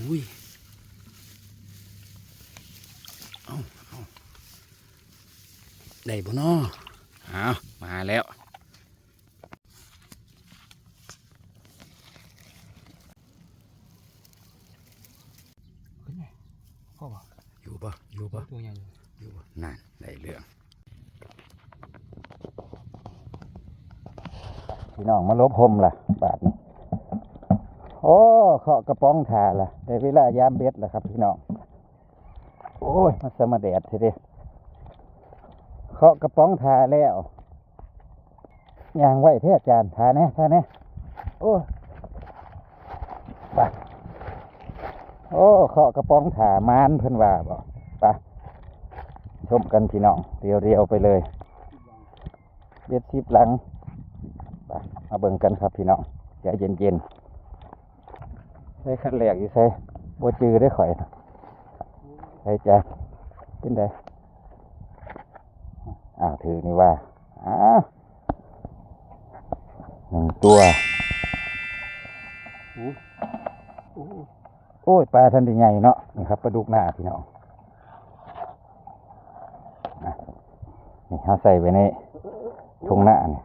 อุ้ยเอาเอาได้บ่นอเอามาแล้วขึ้นไงพ่อบอกอยู่ปะอยู่ปะตัวใหญ่อยู่ปะนั่นได้เรื่องพี่น้องมาลบพมล่ะบาทนี้ โอ้เคาะกระป๋องถ่าละได้เวลายามเบ็ดแล้วครับพี่น้อง โอ้ยมาสมาแดดทีเดียวเคาะกระป๋องถ่าแล้วยางไว้เท่อาจารย์ถ่าแน่ถ่าแน่โอ้ยไปโอ้เคาะกระป๋องถ่ามานเพิ่นว่าบ่ไปชมกันพี่น้องเรียวๆไปเลยเบ็ดสิบหลังไปมาเบิ่งกันครับพี่น้องใจเย็นๆ ใช้ขั้นแรกอยู่ใส่บัจือได้ข่อยใช่จ้ะเป็นได้อ้าวถือนี่ว่าอ้าหนึ่งตัวโอ้ยปลาทันได้ใหญ่เนาะนี่ครับปลาดุกหน้าพี่น้องนี่เขาใส่ไว้ในทงหน้าเนี่ย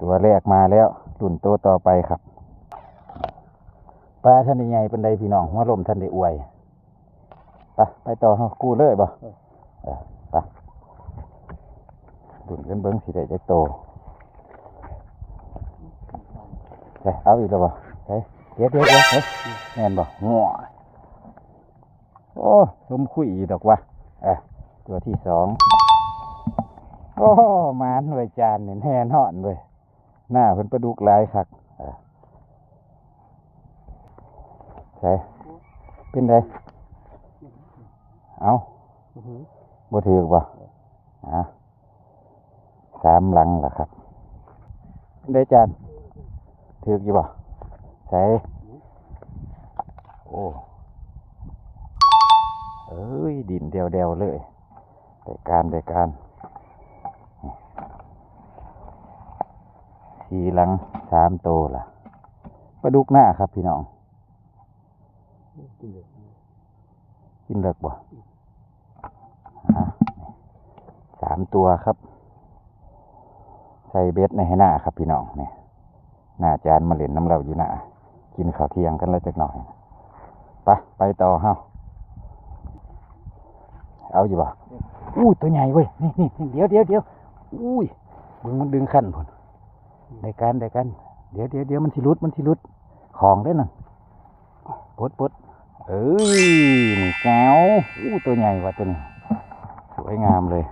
ตัวแรกมาแล้ว รุ่นตัวต่อไปครับปลาท่านได้ใหญ่เป็นใดพี่น้องหัวลมท่านได้อวยไปไปต่อกู้เลยบ่เอไปรุ่นกันเบิ้งสิได้จักโตใช่เอาอีกแล้วบ่ใช่เดี๋ยวเดี๋ยวเดี๋ยวแม่นบ่งัวโอ้สมคุยดอกวะเออตัวที่สองโอ้มานไว้จานเนี่ยแน่นอนเว้ย หน้าเพิ่นประดุกหลายคักใช่เป็นไดเอาบ่ถือบ่อะสามหลังล่ะครับ ได้จานถือกอยู่บ่ใช่โอ้เอ้ย ดินเดียวๆเลยได้การได้การ สีหลังสามโตวล่ะปลาดุกหน้าครับพี่น้อง กินเลิกบ่อะสามตัวครับ ใส่เบ็ดในให้หน้าครับพี่น้องเนี่ยหน้าจานมาเล่นน้ำเราอยู่หน้ากินข้าวเที่ยงกันแล้วจักหน่อยไปไปต่อเฮาเอาอยู่บ่อู้ตัวใหญ่เว้ย นี่นี่เดี๋ยวเดี๋ยวเดี๋ยวอุ้ยมึงมันดึงขั้นผล ได้กันได้กัน เดี๋ยวเดี๋ยวเดี๋ยวมันสิรุดมันสิรุดของได้นั่นปดปดเอ้ยนี่แก้วอู้ตัวใหญ่ว่ะตัวนี้สวยงามเลย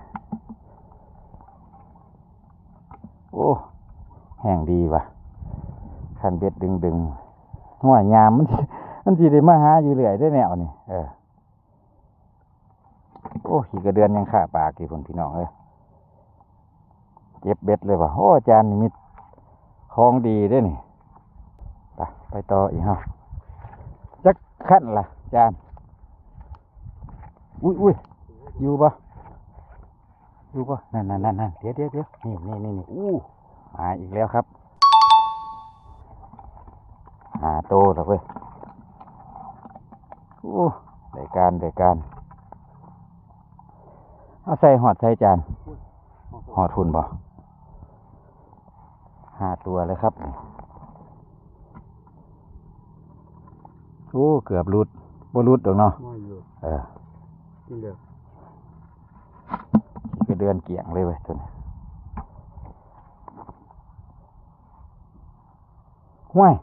โอ้แห้งดีว่ะขันเบ็ดดึงดึงหัวยามมันมันสิได้มาหาอยู่เรื่อยได้แนวนี่เออโอ้ขี่กระเดือนยังขาปากกี่คนพี่น้องเลยเก็บเบ็ดเลยว่ะโอ้อาจารย์นี่มี ของดีเด้วยนี่ไปไปต่ออีกฮะจักขั้นล่ะ จาน อุ้ยอุ้ยอยู่ปะอยู่ปะนั่นนั่นนั่นนั่นเดี๋ยวเดี๋ยวเดี๋ยวนี่นี่นี่นี่อู้มาอีกแล้วครับหาโตแล้วเว้ยอู้ได้การได้การเอาใส่หอดใส่จานหอดทุนบ่ ห้าตัวเลยครับ โอ้ เกือบรุดบ่รุดดอกเนาะง่อยอยู่เออกินเดือดก็เดือนเกี่ยงเลยเว้ยตัวนี้ห้วย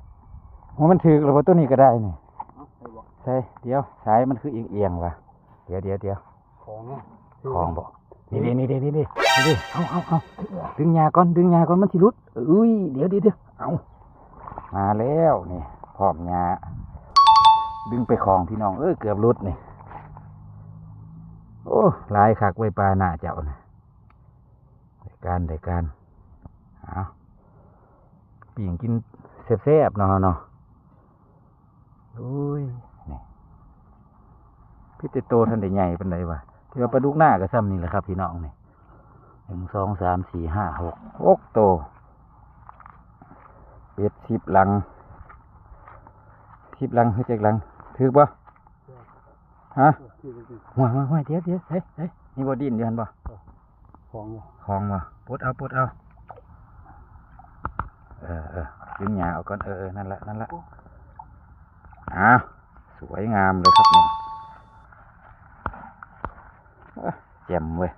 หัวมันถือแล้วว่าตัวนี้ก็ได้นี่เอาไปบอกใช่เดี๋ยวสายมันคือเอียงเอียงๆว่ะเดี๋ยวเดี๋ยวเดี๋ยวของอะของบอก นี่นี่นี่นี่นี่นี่นี่เอาเอาเอาดึงยาก่อนดึงยาก่อนมันสิรุดอุ้ยเดี๋ยวเดี๋ยวเดี๋ยวเอามาแล้วนี่พร้อมยาดึงไปของพี่น้องเออเกือบรุดนี่โอ้หลายคักไว้ปลาหน้าเจ้านะได้การได้การเอาปีงกินแซ่บๆเนาะเนาะอุ้ยนี่พี่ติโตท่านได้ใหญ่เป็นไรวะ ที่ว่าปลาดุกหน้าก็ซ้ำนี่แหละครับพี่น้องนี่หนึ่งสองสามสี่ห้าหกหกโตเป็ดสิบหลังสิบลังคือจักลังถือบ่ฮะคือจริงหัวหัวหัวเดี๋ยวเดี๋ยวเฮ้ยเฮ้ยนี่บ่ดินอยู่หั่นบ่ๆของเนี่ยคลองบ่ปลดเอาปลดเอาเออเออดึงหญ้าเอาก่อนเออเออนั่นละนั่นละอ้าวสวยงามเลยครับนี่เอ้อ แจ่มเว้ย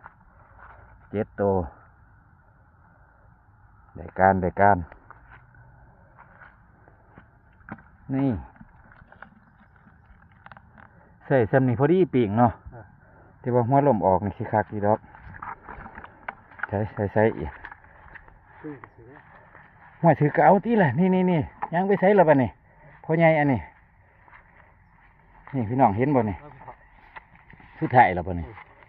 เจ็ดโตวได้การได้การ นี่ใส่ซ้ำนี่พอดีปีกเนาะที่ว่าหัวลมออกนี่สิคักดีดอกใส่ใส่ใส่อีกคือสิเนี่ยหัวถือกเอาตีแหละนี่นี่นี่ยังไปใส่และบ่นี่พ่อใหญ่อันนี้นี่พี่น้องเห็นบ่นี่เอาสิครับสุดท้ายและบ่นี่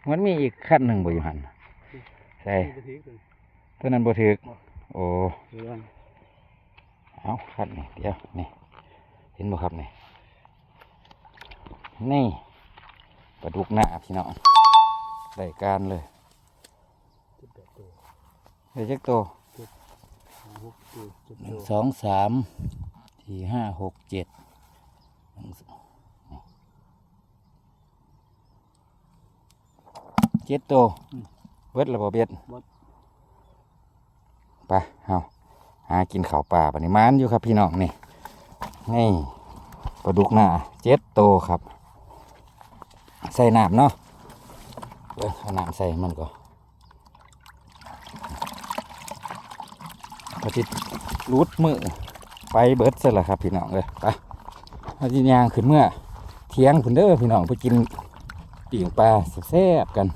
มันมีอีกขั้นหนึ่งบ่อยู่หันใส่คือจะทิ้งเลยตัวนั้นบ่ถือกโอ้เดี๋ยวมันเอาขั้นนี่เดี๋ยวนี่เห็นบ่ครับนี่นี่ปลาดุกหน้าพี่น้องได้การเลยสิบแปดตัวได้จักตัวห้าหกตัวเจ็ดหนึ่ตังวสองสามสี่ห้าหกเจ็ดหนึ่งสอง เจ็ดตัวเวทระบบเบ็ดไปเอาหากินข้าวป่าปนิมานอยู่ครับพี่น้องนี่นี่ปลาดุกหน้าเจ็ดตัวครับ ใส่น้ำเนาะเอ้ยเอาน้ำใส่มันก็พอจิรูดมือไปเบิดเสร็จแล้วครับพี่น้องเลยไปเอาจิยางขึ้นเมื่อเที่ยงพุ่นเด้อพี่น้องไปกินปีงปลาแซ่บๆกัน